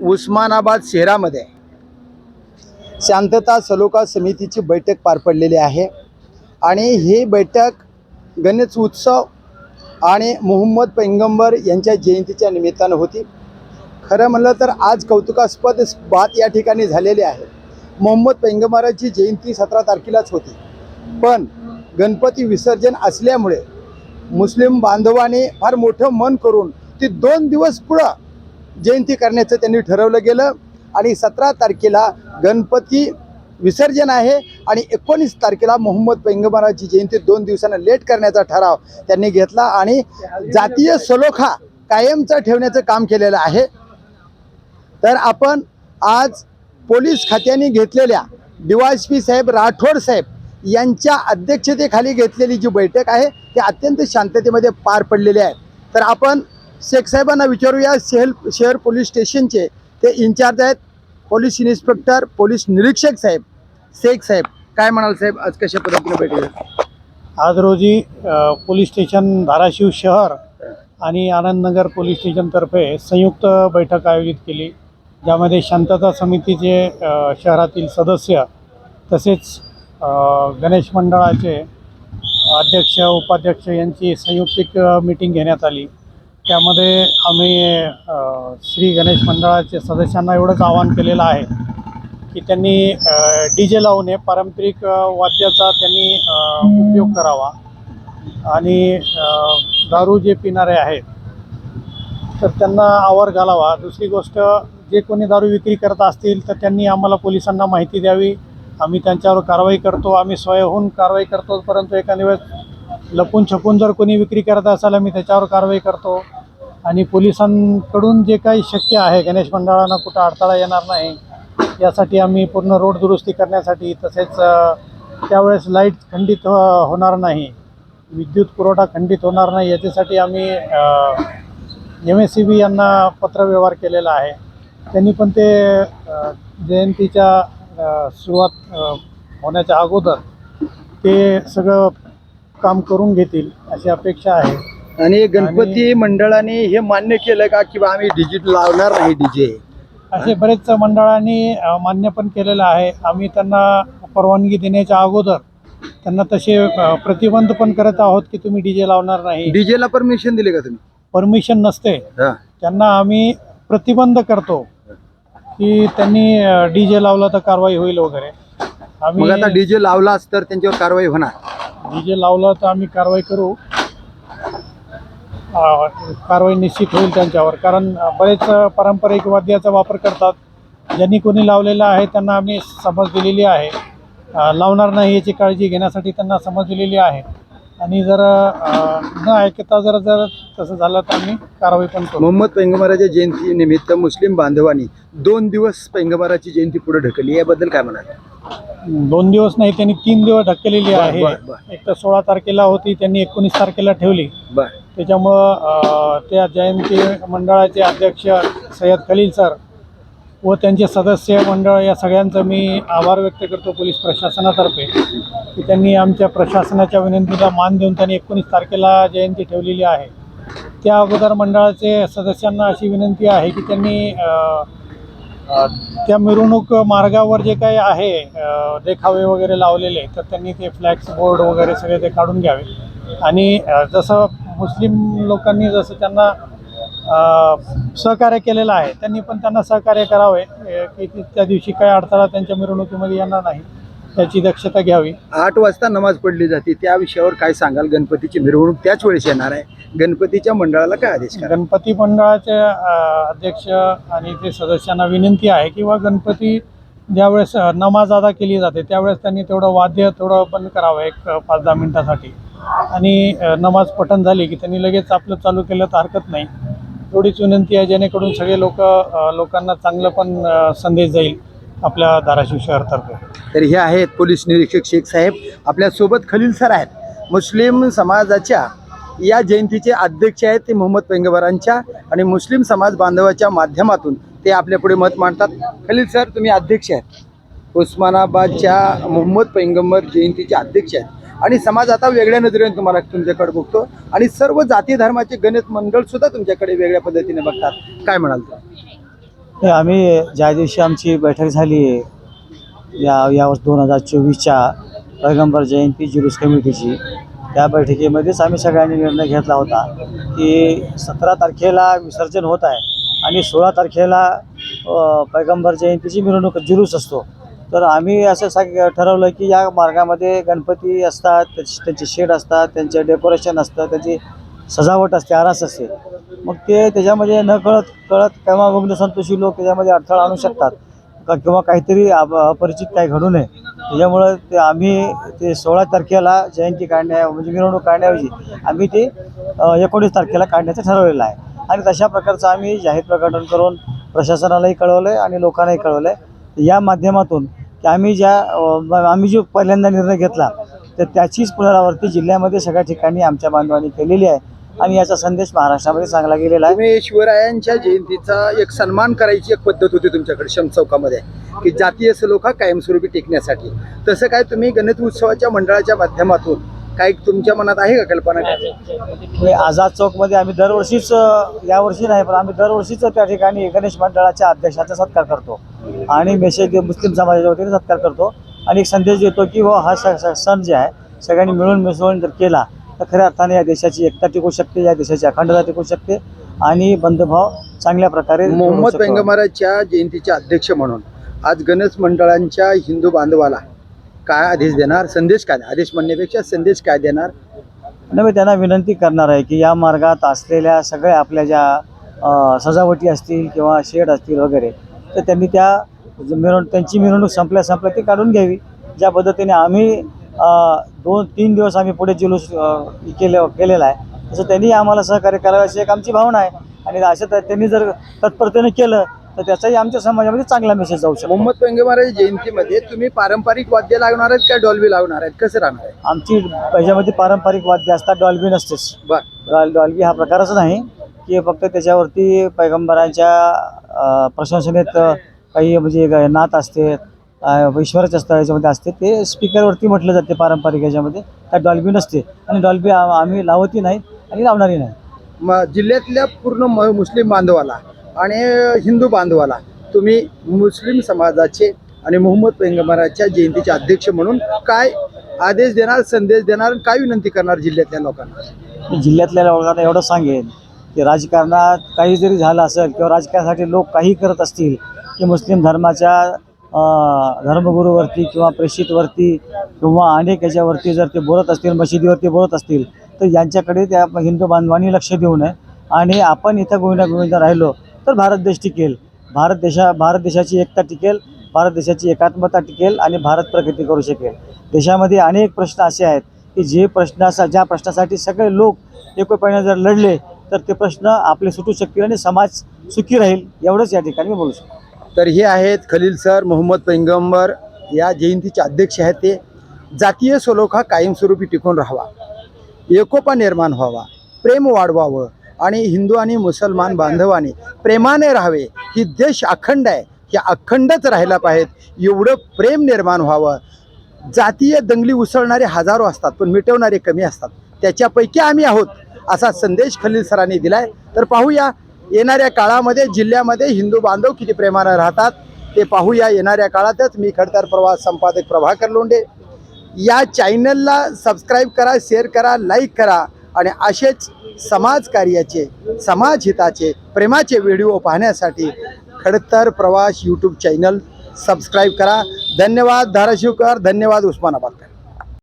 उस्मानाबाद शहरामध्ये शांतता सलोखा समितीची बैठक पार पडलेली आहे. आणि ही बैठक गणेश उत्सव आणि मोहम्मद पैगंबर यांच्या जयंतीच्या निमित्तानं होती. खरं म्हणलं तर आज कौतुकास्पद बात या ठिकाणी झालेली आहे. मोहम्मद पैगंबराची जयंती सतरा तारखेलाच होती. पण गणपती विसर्जन असल्यामुळे मुस्लिम बांधवांनी फार मोठं मन करून ती दोन दिवस पुढं जयंती करण्याचं त्यांनी ठरवलं गेलं. आणि सतरा तारखेला गणपती विसर्जन आहे आणि एकोणीस तारखेला मोहम्मद पैगंबराची जयंती दोन दिवसांना लेट करण्याचा ठराव त्यांनी घेतला आणि जातीय सलोखा कायमचा ठेवण्याचं काम केलेलं आहे. तर आपण आज पोलीस खात्याने घेतलेल्या डीवायसपी साहेब राठोड साहेब यांच्या अध्यक्षतेखाली घेतलेली जी बैठक आहे ती अत्यंत शांततेमध्ये पार पडलेली आहे. तर आपण शेख साहेबांना विचारूया शहर शहर पोलीस स्टेशनचे ते इन्चार्ज आहेत. पोलीस इन्स्पेक्टर पोलीस निरीक्षक साहेब शेख साहेब काय म्हणाल साहेब आज कशा पद्धतीने भेटले आज रोजी पोलीस स्टेशन धाराशिव शहर आणि आनंदनगर पोलीस स्टेशनतर्फे संयुक्त बैठक आयोजित केली ज्यामध्ये शांतता समितीचे शहरातील सदस्य तसेच गणेश मंडळाचे अध्यक्ष उपाध्यक्ष यांची संयुक्तिक मीटिंग घेण्यात आली. त्यामध्ये आम्ही श्री गणेश मंडळाचे सदस्यांना एवढंच आवाहन केलेलं आहे की त्यांनी डी जे लावून पारंपरिक वाद्याचा त्यांनी उपयोग करावा. आणि दारू जे पिणारे आहेत तर त्यांना आवर घालावा. दुसरी गोष्ट जे कोणी दारू विक्री करत असतील तर त्यांनी आम्हाला पोलिसांना माहिती द्यावी. आम्ही त्यांच्यावर कारवाई करतो. आम्ही स्वयंहून कारवाई करतो परंतु एखाद्या वेळेस लपून छपून जर कोणी विक्री करत असाल आम्ही त्याच्यावर कारवाई करतो. आणि पोलिसांकडून जे काही शक्य आहे गणेश मंडळांना कुठं अडथळा येणार नाही यासाठी आम्ही पूर्ण रोड दुरुस्ती करण्यासाठी तसेच त्यावेळेस लाइट खंडित हो, होणार नाही विद्युत पुरवठा खंडित होणार नाही याच्यासाठी आम्ही एम एस सी बी यांना पत्रव्यवहार केलेला आहे. त्यांनी पण ते जयंतीच्या सुरुवात होण्याच्या अगोदर ते सगळं काम करून घेतील अशी अपेक्षा आहे. आणि गणपती मंडळाने हे मान्य केलं का की बा आम्ही डिजिट लावणार नाही डीजे? असे बरेच मंडळांनी मान्य पण केलेलं आहे. आम्ही त्यांना परवानगी देण्याच्या अगोदर त्यांना तसे प्रतिबंध पण करत आहोत की तुम्ही डी जे लावणार नाही. डीजेला परमिशन दिले का तुम्ही? परमिशन नसते. त्यांना आम्ही प्रतिबंध करतो की त्यांनी डी जे लावला तर कारवाई होईल वगैरे. आम्ही आता डीजे लावलाच तर त्यांच्यावर कारवाई होणार. डीजे जे लावलं तर आम्ही कारवाई करू. कारवाई निश्चित होईल त्यांच्यावर. कारण बरेच पारंपरिक वाद्याचा वापर करतात. ज्यांनी कोणी लावलेला आहे त्यांना आम्ही समज दिलेली आहे. लावणार नाही याची काळजी घेण्यासाठी त्यांना समज दिलेली आहे. आणि जर न ऐकता जर जर तसं झालं तर आम्ही कारवाई पण करू. मोहम्मद पैंगमाराच्या जयंती निमित्त मुस्लिम बांधवांनी दोन दिवस पैंगमाराची जयंती पुढे ढकलली. याबद्दल काय म्हणाल? दोन दिवस नाही त्यांनी तीन दिवस ढकललेली आहे. एक तर सोळा तारखेला होती त्यांनी एकोणीस तारखेला ठेवली. त्याच्यामुळं त्या जयंती मंडळाचे अध्यक्ष सय्यद खलील सर व त्यांचे सदस्य मंडळ या सगळ्यांचं मी आभार व्यक्त करतो पोलीस प्रशासनातर्फे. की त्यांनी आमच्या प्रशासनाच्या विनंतीला मान देऊन त्यांनी एकोणीस तारखेला जयंती ठेवलेली आहे. त्या अगोदर मंडळाचे सदस्यांना अशी विनंती आहे की त्यांनी त्या मिरवणूक मार्गावर जे काही आहे देखावे वगैरे लावलेले तर त्यांनी ते फ्लॅक्स बोर्ड वगैरे सगळे ते काढून घ्यावे. आणि जसं मुस्लिम लोकांनी जसं त्यांना सहकार्य केलेलं आहे त्यांनी पण त्यांना सहकार्य करावे की की त्या दिवशी काही अडथळा त्यांच्या मिरवणुकीमध्ये येणार नाही. त्याची दक्षता घ्यावी. आठ वाजता नमाज पडली जाते. त्या विषयावर काय सांगाल? गणपतीची मिरवणूक त्याच वेळेस येणार आहे. गणपतीच्या मंडळाला काय आदेश करा गणपती मंडळाचे अध्यक्ष आणि ते सदस्यांना विनंती आहे किंवा गणपती ज्यावेळेस नमाज अदा केली जाते त्यावेळेस त्यांनी तेवढं वाद्य थोडं बंद करावं एक पाच दहा मिनिटासाठी. आणि नमाज पठण झाली की त्यांनी लगेच आपलं चालू केलं तर हरकत नाही. एवढीच विनंती आहे जेणेकरून सगळे लोक लोकांना चांगलं पण संदेश जाईल. आपल्या धाराशिव शहरातर्फे तर हे आहेत पोलीस निरीक्षक शेख साहेब. आपल्यासोबत खलील सर आहेत. मुस्लिम समाजाच्या या जयंतीचे अध्यक्ष आहेत ते मोहम्मद पैंगबरांच्या आणि मुस्लिम समाज बांधवाच्या माध्यमातून ते आपल्या पुढे मत मांडतात. खलील सर तुम्ही अध्यक्ष आहेत. उस्मानाबादच्या मोहम्मद पैंगंबर जयंतीचे अध्यक्ष आहेत. आणि समाज आता वेगळ्या नजरेने तुम्हाला तुमच्याकडे बघतो. आणि सर्व जाती धर्माचे गणित मंडळ सुद्धा तुमच्याकडे वेगळ्या पद्धतीने बघतात. काय म्हणाल तुम्ही? आम्ही ज्या दिवशी आमची बैठक झाली या या दोन हजार चोवीसच्या पैगंबर जयंती जुलूस कमिटीची त्या बैठकीमध्येच आम्ही सगळ्यांनी निर्णय घेतला होता की सतरा तारखेला विसर्जन होत आहे आणि सोळा तारखेला पैगंबर जयंतीची मिरवणूक जुलूस असतो. तर आम्ही असं सग ठरवलं की या मार्गामध्ये गणपती असतात त्यांचे शेड असतात त्यांचे डेकोरेशन असतं त्याची सजावट असते आरास असते. मग ते त्याच्यामध्ये न कळत कळत किंवा मग्न संतोषी लोक त्याच्यामध्ये अडथळा आणू शकतात. का किंवा काहीतरी अप- अपरिचित काही घडू नये. त्याच्यामुळं ते आम्ही ते सोळा तारखेला जयंती काढण्या म्हणजे मिरवणूक काढण्याऐवजी आम्ही ते एकोणीस तारखेला काढण्याचं ठरवलेलं आहे. आणि तशा प्रकारचं आम्ही जाहीर प्रकटन करून प्रशासनालाही कळवलं आहे आणि लोकांनाही कळवलं आहे या माध्यमातून की आम्ही ज्या आम्ही जो पहिल्यांदा निर्णय घेतला तर त्याचीच पुनरावृत्ती जिल्ह्यामध्ये सगळ्या ठिकाणी आमच्या बांधवांनी केलेली आहे. आणि याचा संदेश महाराष्ट्रामध्ये चांगला गेलेला आहे. तुम्ही शिवरायांच्या जयंतीचा एक सन्मान करायची एक पद्धत होती तुमच्याकडे शम चौकामध्ये की जातीय सलोखा कायमस्वरूपी टिकण्यासाठी. तसं काय तुम्ही गणेश उत्सवाच्या मंडळाच्या माध्यमातून काही तुमच्या मनात आहे का कल्पना? हे आझाद चौकमध्ये आम्ही दरवर्षीच यावर्षी नाही पण आम्ही दरवर्षीच त्या ठिकाणी गणेश मंडळाच्या अध्यक्षाचा सत्कार करतो. आणि मेसेज मुस्लिम समाजाच्या वतीने सत्कार करतो. आणि एक संदेश देतो की हो हा सण जे आहे सगळ्यांनी मिळून मिसळून जर केला तर खऱ्या अर्थाने या देशाची एकता टिकू शकते या देशाची अखंडता टिकू शकते आणि बंधुभाव चांगल्या प्रकारे मोहम्मद. पैगंबराच्या जयंतीचे अध्यक्ष म्हणून आज गणेश मंडळांच्या हिंदू बांधवाला काय आदेश देणार? संदेश काय? आदेश म्हणण्यापेक्षा संदेश काय देणार? मी त्यांना विनंती करणार आहे की या मार्गात असलेल्या सगळ्या आपल्या ज्या सजावटी असतील किंवा शेड असतील वगैरे तर त्यांनी त्या मिरवणूक त्यांची मिरवणूक संपल्या संपल्या ती काढून घ्यावी. ज्या पद्धतीने आम्ही दोन तीन दिवस आम्ही पुढे जुलूस केले केलेला आहे. तसं त्यांनी आम्हाला सहकार्य करावं अशी एक आमची भावना आहे. आणि तर त्यांनी जर तत्परतेने केलं तर त्याचाही आमच्या समाजामध्ये चांगला मेसेज जाऊ शकतो. मोहम्मद पैगंबराच्या जयंतीमध्ये तुम्ही पारंपरिक वाद्य लागणार आहेत का डॉल्बी लावणार आहेत? कसं राहणार आहे? आमची याच्यामध्ये पारंपरिक वाद्य असतात डॉल्बी नसतेच. बर. डॉल डॉल्बी हा प्रकारच नाही. की फक्त त्याच्यावरती पैगंबरांच्या प्रशंसनेत काही म्हणजे नात असते ईश्वराच्या स्थळ याच्यामध्ये असते. ते स्पीकरवरती म्हटलं जाते पारंपरिक याच्यामध्ये. त्यात डॉल्बी नसते. आणि डॉल्बी आम्ही लावतही नाही आणि लावणारही नाही. म जिल्ह्यातल्या पूर्ण म मुस्लिम बांधवाला आणि हिंदू बांधवाला तुम्ही मुस्लिम समाजाचे आणि मोहम्मद पैगंबराच्या जयंतीचे अध्यक्ष म्हणून काय आदेश देणार संदेश देणार काय विनंती करणार जिल्ह्यातल्या लोकांना? जिल्ह्यातल्या लोकांना एवढं सांगेन की राजकारणात काही जरी झालं असेल किंवा राजकारणासाठी लोक काही करत असतील की मुस्लिम धर्माच्या धर्मगुरूवरती किंवा प्रेषितवरती किंवा अनेक याच्यावरती जर ते बोलत असतील मशिदीवरती बोलत असतील तर यांच्याकडे त्या हिंदू बांधवांनी लक्ष देऊ नये. आणि आपण इथं गोविंदा गोविंदा राहिलो तर भारत देश टिकेल. भारत देशा भारत देशाची एकता टिकेल भारत देशाची एकात्मता टिकेल आणि भारत प्रगती करू शकेल. देशामध्ये अनेक प्रश्न असे आहेत की जे प्रश्नासा ज्या प्रश्नासाठी सगळे लोक एकोप्याने जर लढले तर ते प्रश्न आपले सुटू शकतील आणि समाज सुखी राहील एवढंच या ठिकाणी मी बोलू शकतो. तर हे आहेत खलील सर मोहम्मद पैंगंबर या जयंतीचे अध्यक्ष आहेत ते. जातीय सलोखा कायमस्वरूपी टिकून राहावा. एकोपा निर्माण व्हावा. प्रेम वाढवावं आणि हिंदू आणि मुसलमान बांधवाने प्रेमाने राहावे. ही देश अखंड आहे. हे अखंडच राहायला पाहिजेत. एवढं प्रेम निर्माण व्हावं. जातीय दंगली उसळणारे हजारो असतात पण मिटवणारे कमी असतात. त्याच्यापैकी आम्ही आहोत असा संदेश खलील सरांनी दिलाय. तर पाहूया येणाऱ्या काळामध्ये जिल्ह्यामध्ये हिंदू बांधव किती प्रेमानं राहतात ते पाहूया. येणाऱ्या काळातच मी खडतर प्रवास संपादक प्रभाकर लोंढे. या चॅनलला सबस्क्राईब करा शेअर करा लाईक करा आणि असेच समाजकार्याचे समाजहिताचे प्रेमाचे व्हिडिओ पाहण्यासाठी खडतर प्रवास यूट्यूब चॅनल सबस्क्राईब करा. धन्यवाद धाराशिवकर. धन्यवाद उस्मानाबाद